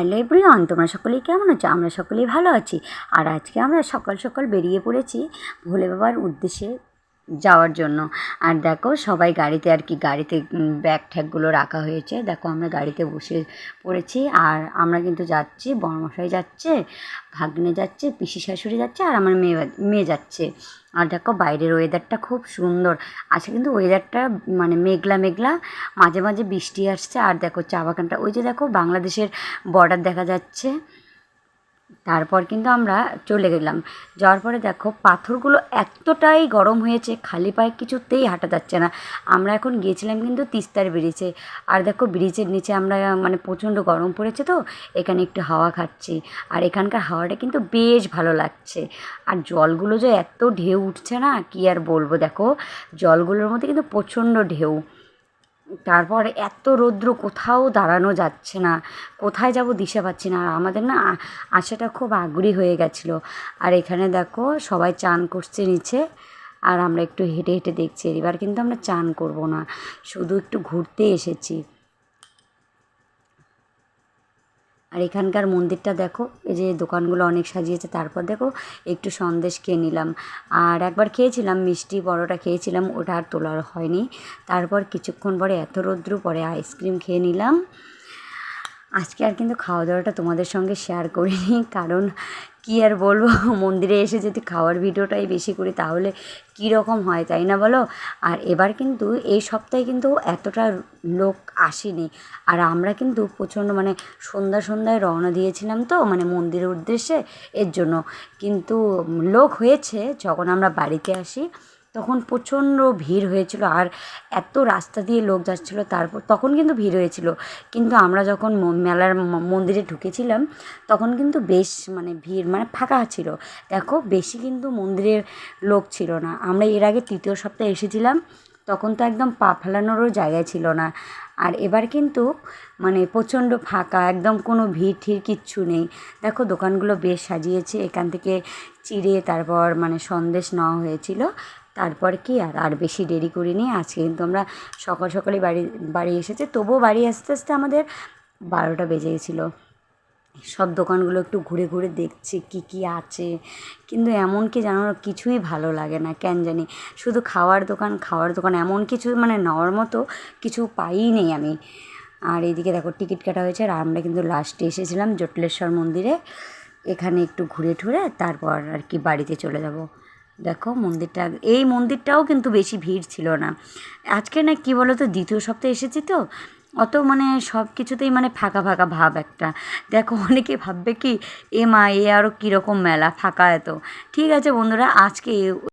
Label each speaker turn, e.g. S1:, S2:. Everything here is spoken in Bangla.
S1: হ্যালো এভরিওয়ান তোমরা সকলেই কেমন আছো? আমরা সকলেই ভালো আছি। আর আজকে আমরা সকাল সকাল বেরিয়ে পড়েছি ভোলে বাবার উদ্দেশ্যে যাওয়ার জন্য। আর দেখো, সবাই গাড়িতে আর কি গাড়িতে ব্যাগ ঠ্যাগগুলো রাখা হয়েছে। দেখো, আমরা গাড়িতে বসে পড়েছি। আর আমরা কিন্তু যাচ্ছি, বড়মশাই যাচ্ছে, ভাগ্নে যাচ্ছে পিসি শাশুড়ি যাচ্ছে, আর আমার মেয়ে মেয়ে যাচ্ছে। আর দেখো, বাইরের ওয়েদারটা খুব সুন্দর। আজকে কিন্তু ওয়েদারটা মানে মেঘলা মেঘলা, মাঝে মাঝে বৃষ্টি আসছে। আর দেখো, চা বাগানটা, ওই যে দেখো, বাংলাদেশের বর্ডার দেখা যাচ্ছে। তারপর কিন্তু আমরা চলে গেলাম। যাওয়ার পরে দেখো, পাথরগুলো এতটাই গরম হয়েছে, খালি পায়ে কিছুতেই হাঁটা যাচ্ছে না। আমরা এখন গিয়েছিলাম কিন্তু তিস্তার ব্রিজে। আর দেখো, ব্রিজের নিচে আমরা মানে প্রচণ্ড গরম পড়েছে তো, এখানে একটু হাওয়া খাচ্ছি। আর এখানকার হাওয়াটা কিন্তু বেশ ভালো লাগছে। আর জলগুলো যে এত ঢেউ উঠছে না, কি আর বলব দেখো? জলগুলোর মধ্যে কিন্তু প্রচণ্ড ঢেউ। তারপর এত রৌদ্র, কোথাও দাঁড়ানো যাচ্ছে না। কোথায় যাব দিশা পাচ্ছি না। আর আমাদের না আসাটা আশাটা খুব আগ্রহী হয়ে গেছিল। আর এখানে দেখো সবাই চান করছে নিচে। আর আমরা একটু হেঁটে হেঁটে দেখছি। এবার কিন্তু আমরা চান করব না। শুধু একটু ঘুরতে এসেছি। আর এখানকার মন্দিরটা দেখো, এই যে দোকানগুলো অনেক সাজিয়েছে, তারপর দেখো একটু সন্দেশ খেয়ে নিলাম। আর একবার খেয়েছিলাম, মিষ্টি পরোটা খেয়েছিলাম, ওটা আর তোলার হয়নি। তারপর কিছুক্ষণ পরে এত রৌদ্র, পরে আইসক্রিম খেয়ে নিলাম। আজকে আর কিন্তু খাওয়া দাওয়াটা তোমাদের সঙ্গে শেয়ার করিনি, কারণ কী আর বলব, মন্দিরে এসে যদি খাওয়ার ভিডিওটাই বেশি করি তাহলে কী রকম হয়, তাই না বলো? আর এবার কিন্তু এই সপ্তাহে কিন্তু এতটা লোক আসেনি, আর আমরা কিন্তু প্রচণ্ড মানে সন্ধ্যা সন্ধ্যায় রওনা দিয়েছিলাম তো মানে মন্দিরের উদ্দেশ্যে, এর জন্য। কিন্তু লোক হয়েছে, যখন আমরা বাড়িতে আসি তখন প্রচণ্ড ভিড় হয়েছিল আর এত রাস্তা দিয়ে লোক যাচ্ছিল তারপর, তখন কিন্তু ভিড় হয়েছিল। কিন্তু আমরা যখন মেলার মন্দিরে ঢুকেছিলাম, তখন কিন্তু বেশ মানে ভিড় মানে ফাঁকা ছিল। দেখো, বেশি কিন্তু মন্দিরে লোক ছিল না। আমরা এর আগে তৃতীয় সপ্তাহে এসেছিলাম, তখন তো একদম পা ফেলানোরও জায়গা ছিল না। আর এবার কিন্তু মানে প্রচণ্ড ফাঁকা, একদম কোনো ভিড় ঠিড় কিচ্ছু নেই। দেখো, দোকানগুলো বেশ সাজিয়েছে। এখান থেকে চিড়ে তারপর মানে সন্দেশ নেওয়া হয়েছিল। তারপর কি আর আর বেশি দেরি করিনি। আজকে কিন্তু আমরা সকাল সকালে বাড়ি বাড়ি এসেছে। তবুও বাড়ি আসতে আসতে আমাদের বারোটা বেজে গেছিল। সব দোকানগুলো একটু ঘুরে ঘুরে দেখছি কি কি আছে। কিন্তু এমন কি জানো কিছুই ভালো লাগে না, কেন জানি। শুধু খাওয়ার দোকান খাওয়ার দোকান এমন কিছু মানে নেওয়ার মতো কিছু পাইই নেই আমি। আর এইদিকে দেখো টিকিট কাটা হয়েছে আর আমরা কিন্তু লাস্টে এসেছিলাম জটলেশ্বর মন্দিরে। এখানে একটু ঘুরে ঠুরে তারপর আর কি বাড়িতে চলে যাব। দেখো মন্দিরটা, এই মন্দিরটাও কিন্তু বেশি ভিড় ছিল না। আজকে না কি বলো তো দ্বিতীয় সপ্তাহে এসেছি তো, অত মানে সব কিছুতেই মানে ফাঁকা ফাঁকা ভাব একটা। দেখো অনেকে ভাববে কি, এ মা, এ আরও কীরকম মেলা, ফাঁকা এত। ঠিক আছে বন্ধুরা, আজকে